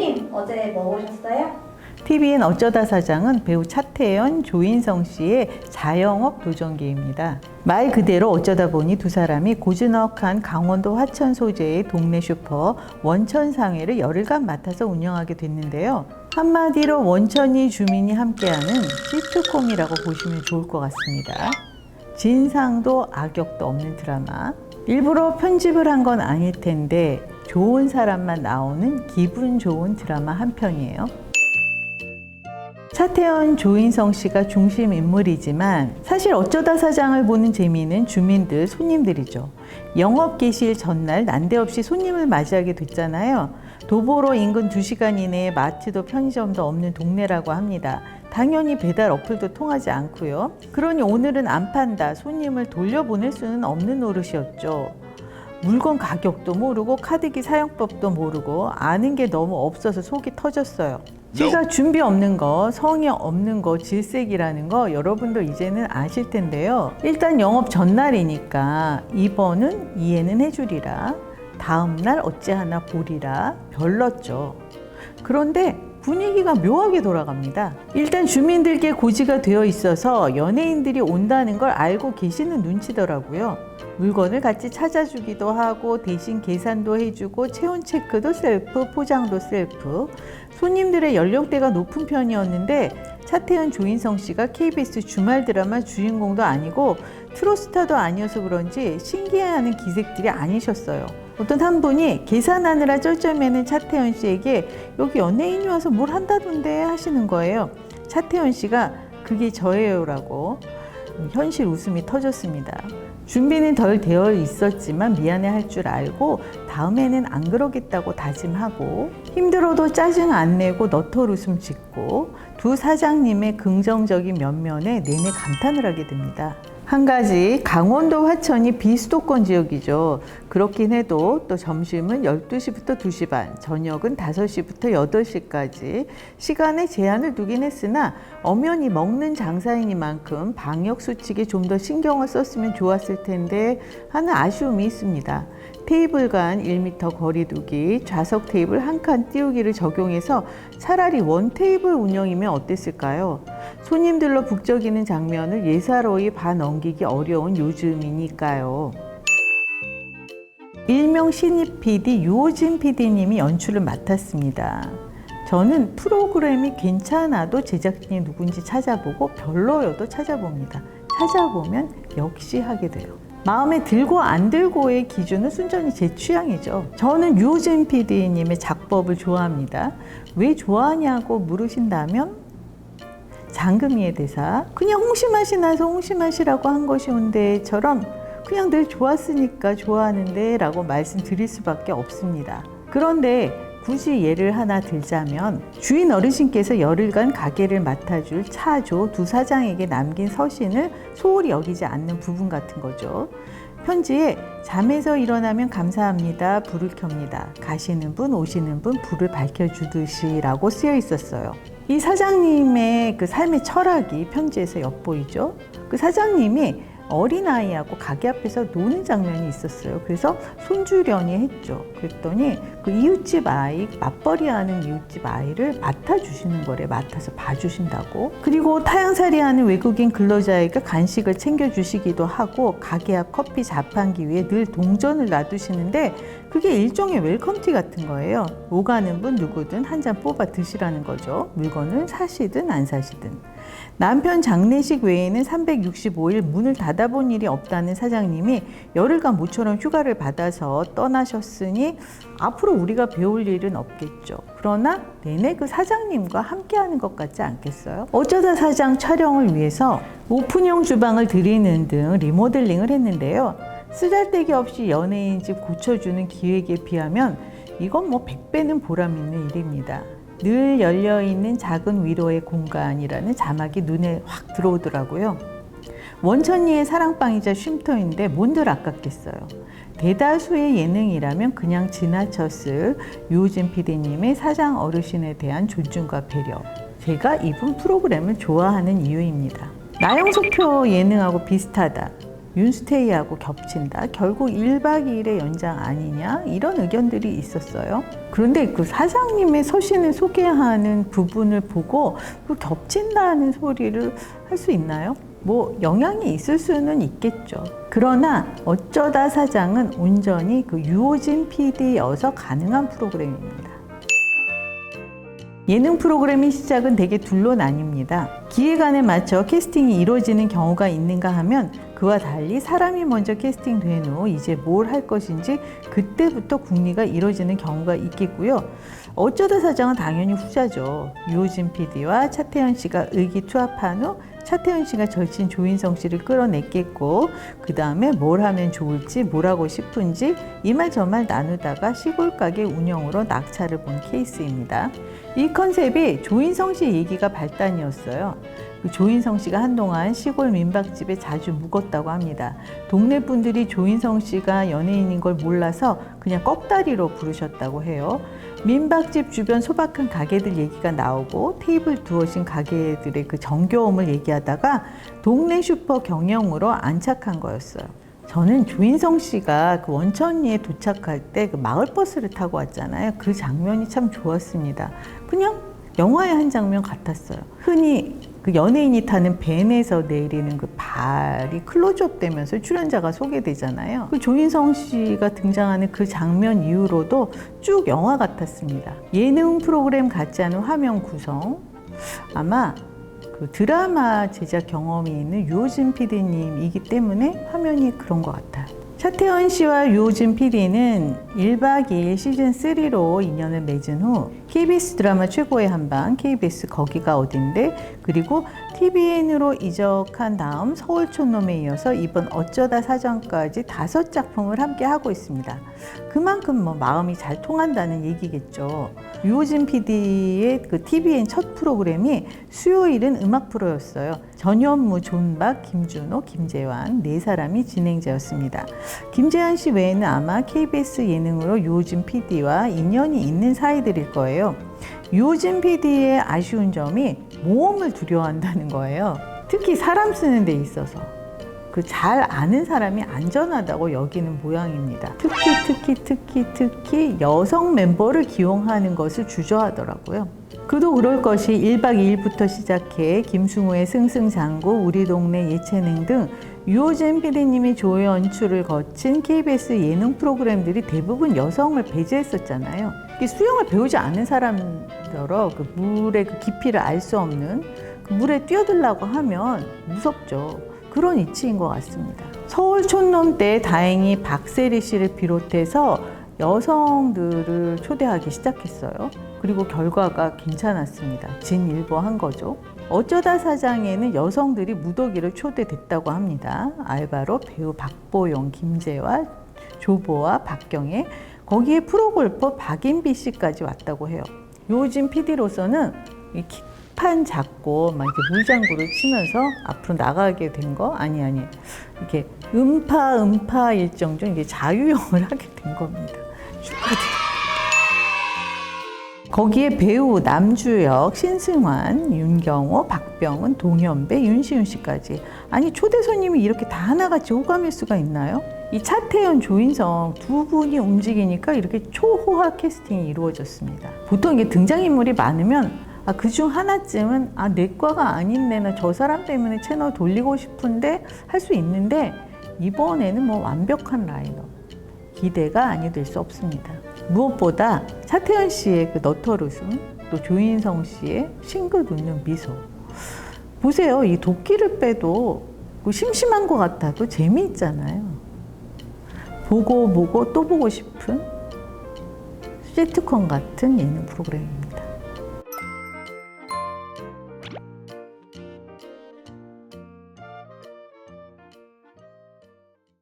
대표님 어제 뭐 보셨어요? TVN 어쩌다 사장은 배우 차태현, 조인성 씨의 자영업 도전기입니다. 말 그대로 어쩌다 보니 두 사람이 고즈넉한 강원도 화천 소재의 동네 슈퍼 원천상회를 열흘간 맡아서 운영하게 됐는데요. 한마디로 원천이 주민이 함께하는 시트콤이라고 보시면 좋을 것 같습니다. 진상도 악역도 없는 드라마. 일부러 편집을 한 건 아닐 텐데 좋은 사람만 나오는 기분 좋은 드라마 한 편이에요. 차태현, 조인성 씨가 중심 인물이지만 사실 어쩌다 사장을 보는 재미는 주민들, 손님들이죠. 영업 개시일 전날 난데없이 손님을 맞이하게 됐잖아요. 도보로 인근 2시간 이내에 마트도 편의점도 없는 동네라고 합니다. 당연히 배달 어플도 통하지 않고요. 그러니 오늘은 안 판다, 손님을 돌려보낼 수는 없는 노릇이었죠. 물건 가격도 모르고 카드기 사용법도 모르고 아는 게 너무 없어서 속이 터졌어요. 제가 준비 없는 거, 성의 없는 거, 질색이라는 거 여러분도 이제는 아실 텐데요. 일단 영업 전날이니까 이번은 이해는 해주리라. 다음날 어찌하나 보리라. 별렀죠. 그런데 분위기가 묘하게 돌아갑니다. 일단 주민들께 고지가 되어 있어서 연예인들이 온다는 걸 알고 계시는 눈치더라고요. 물건을 같이 찾아주기도 하고 대신 계산도 해주고 체온 체크도 셀프, 포장도 셀프. 손님들의 연령대가 높은 편이었는데 차태현, 조인성 씨가 KBS 주말 드라마 주인공도 아니고 트로스타도 아니어서 그런지 신기해하는 기색들이 아니셨어요. 어떤 한 분이 계산하느라 쩔쩔매는 차태현 씨에게 여기 연예인이 와서 뭘 한다던데 하시는 거예요. 차태현 씨가 그게 저예요라고 현실 웃음이 터졌습니다. 준비는 덜 되어 있었지만 미안해 할 줄 알고 다음에는 안 그러겠다고 다짐하고 힘들어도 짜증 안 내고 너털 웃음 짓고 두 사장님의 긍정적인 면면에 내내 감탄을 하게 됩니다. 한 가지 강원도 화천이 비수도권 지역이죠. 그렇긴 해도 또 점심은 12시부터 2시 반, 저녁은 5시부터 8시까지 시간에 제한을 두긴 했으나 엄연히 먹는 장사이니만큼 방역 수칙에 좀 더 신경을 썼으면 좋았을 텐데 하는 아쉬움이 있습니다. 테이블 간 1m 거리 두기, 좌석 테이블 한 칸 띄우기를 적용해서 차라리 원 테이블 운영이면 어땠을까요? 손님들로 북적이는 장면을 예사로이 봐 넘기기 어려운 요즘이니까요. 일명 신입 PD 유호진 PD님이 연출을 맡았습니다. 저는 프로그램이 괜찮아도 제작진이 누군지 찾아보고 별로여도 찾아봅니다. 찾아보면 역시 하게 돼요. 마음에 들고 안 들고의 기준은 순전히 제 취향이죠. 저는 유호진 PD님의 작법을 좋아합니다. 왜 좋아하냐고 물으신다면 장금이의 대사 그냥 홍시맛이 나서 홍시맛이라고 한 것이 온데처럼 그냥 늘 좋았으니까 좋아하는데 라고 말씀드릴 수밖에 없습니다. 그런데 굳이 예를 하나 들자면 주인 어르신께서 열흘간 가게를 맡아줄 차조 두 사장에게 남긴 서신을 소홀히 여기지 않는 부분 같은 거죠. 편지에 잠에서 일어나면 감사합니다. 불을 켭니다. 가시는 분, 오시는 분 불을 밝혀주듯이라고 쓰여 있었어요. 이 사장님의 그 삶의 철학이 편지에서 엿보이죠. 그 사장님이 어린아이하고 가게 앞에서 노는 장면이 있었어요. 그래서 손주려니 했죠. 그랬더니 그 이웃집 아이, 맞벌이 하는 이웃집 아이를 맡아주시는 거래. 맡아서 봐주신다고. 그리고 타양살이 하는 외국인 근로자에게 간식을 챙겨주시기도 하고 가게 앞 커피 자판기 위에 늘 동전을 놔두시는데 그게 일종의 웰컴티 같은 거예요. 오가는 분 누구든 한 잔 뽑아 드시라는 거죠. 물건을 사시든 안 사시든. 남편 장례식 외에는 365일 문을 닫아본 일이 없다는 사장님이 열흘간 모처럼 휴가를 받아서 떠나셨으니 앞으로 우리가 배울 일은 없겠죠. 그러나 내내 그 사장님과 함께하는 것 같지 않겠어요? 어쩌다 사장 촬영을 위해서 오픈형 주방을 드리는 등 리모델링을 했는데요. 쓰잘데기 없이 연예인 집 고쳐주는 기획에 비하면 이건 뭐 100배는 보람 있는 일입니다. 늘 열려 있는 작은 위로의 공간이라는 자막이 눈에 확 들어오더라고요. 원천리의 사랑방이자 쉼터인데 뭔들 아깝겠어요. 대다수의 예능이라면 그냥 지나쳤을 유호진 PD님의 사장 어르신에 대한 존중과 배려. 제가 이분 프로그램을 좋아하는 이유입니다. 나영석표 예능하고 비슷하다. 윤스테이하고 겹친다. 결국 1박 2일의 연장 아니냐? 이런 의견들이 있었어요. 그런데 그 사장님의 서신을 소개하는 부분을 보고 그 겹친다는 소리를 할 수 있나요? 뭐 영향이 있을 수는 있겠죠. 그러나 어쩌다 사장은 온전히 그 유호진 PD여서 가능한 프로그램입니다. 예능 프로그램의 시작은 대개 둘로 나뉩니다. 기획안에 맞춰 캐스팅이 이루어지는 경우가 있는가 하면 그와 달리 사람이 먼저 캐스팅된 후 이제 뭘 할 것인지 그때부터 궁리가 이루어지는 경우가 있겠고요. 어쩌다 사장은 당연히 후자죠. 유호진 PD와 차태현 씨가 의기투합한 후 차태현 씨가 절친 조인성 씨를 끌어냈겠고 그 다음에 뭘 하면 좋을지 뭘 하고 싶은지 이말저말 나누다가 시골 가게 운영으로 낙차를 본 케이스입니다. 이 컨셉이 조인성 씨 얘기가 발단이었어요. 그 조인성 씨가 한동안 시골 민박집에 자주 묵었다고 합니다. 동네 분들이 조인성 씨가 연예인인 걸 몰라서 그냥 꺽다리로 부르셨다고 해요. 민박집 주변 소박한 가게들 얘기가 나오고 테이블 두어진 가게들의 그 정겨움을 얘기하다가 동네 슈퍼 경영으로 안착한 거였어요. 저는 조인성 씨가 그 원천리에 도착할 때 그 마을 버스를 타고 왔잖아요. 그 장면이 참 좋았습니다. 그냥 영화의 한 장면 같았어요. 흔히 그 연예인이 타는 벤에서 내리는 그 발이 클로즈업 되면서 출연자가 소개되잖아요. 그 조인성 씨가 등장하는 그 장면 이후로도 쭉 영화 같았습니다. 예능 프로그램 같지 않은 화면 구성. 아마 그 드라마 제작 경험이 있는 유호진 PD님이기 때문에 화면이 그런 것 같아요. 차태현 씨와 유호진 PD는 1박 2일 시즌 3로 인연을 맺은 후 KBS 드라마 최고의 한방, KBS 거기가 어딘데, 그리고 TVN으로 이적한 다음 서울촌놈에 이어서 이번 어쩌다 사장까지 다섯 작품을 함께 하고 있습니다. 그만큼 뭐 마음이 잘 통한다는 얘기겠죠. 유호진 PD의 그 TVN 첫 프로그램이 수요일은 음악 프로였어요. 전현무, 존박, 김준호, 김재환 네 사람이 진행자였습니다. 김재환 씨 외에는 아마 KBS 예능으로 유호진 PD와 인연이 있는 사이들일 거예요. 유호진 PD의 아쉬운 점이 모험을 두려워한다는 거예요. 특히 사람 쓰는 데 있어서. 그 잘 아는 사람이 안전하다고 여기는 모양입니다. 특히 특히 특히 특히 여성 멤버를 기용하는 것을 주저하더라고요. 그도 그럴 것이 1박 2일부터 시작해 김승우의 승승장구, 우리 동네 예체능 등 유호진 PD님이 조회 연출을 거친 KBS 예능 프로그램들이 대부분 여성을 배제했었잖아요. 이 수영을 배우지 않은 사람들어 그 물의 그 깊이를 알 수 없는 그 물에 뛰어들라고 하면 무섭죠. 그런 이치인 것 같습니다. 서울 촌놈 때 다행히 박세리 씨를 비롯해서 여성들을 초대하기 시작했어요. 그리고 결과가 괜찮았습니다. 진일보한 거죠. 어쩌다 사장에는 여성들이 무더기를 초대됐다고 합니다. 알바로 배우 박보영, 김재화, 조보와 박경혜, 거기에 프로골퍼 박인비 씨까지 왔다고 해요. 요즘 PD로서는 이 킥판 잡고 막 이렇게 물장구를 치면서 앞으로 나가게 된 거 아니 아니 이렇게 음파 음파 일정 중 이게 자유형을 하게 된 겁니다. 거기에 배우 남주혁, 신승환, 윤경호, 박병은, 동현배, 윤시윤 씨까지 아니 초대 손님이 이렇게 다 하나같이 호감일 수가 있나요? 이 차태현, 조인성 두 분이 움직이니까 이렇게 초호화 캐스팅이 이루어졌습니다. 보통 이게 등장인물이 많으면 아, 그중 하나쯤은 아, 내 과가 아닌데 나 저 사람 때문에 채널 돌리고 싶은데 할 수 있는데 이번에는 뭐 완벽한 라인업 기대가 아니 될 수 없습니다. 무엇보다 차태현 씨의 그 너털 웃음 또 조인성 씨의 싱긋 웃는 미소 보세요 이 도끼를 빼도 그 심심한 것 같아도 재미있잖아요. 보고 보고 또 보고 싶은 시트콤 같은 예능 프로그램입니다.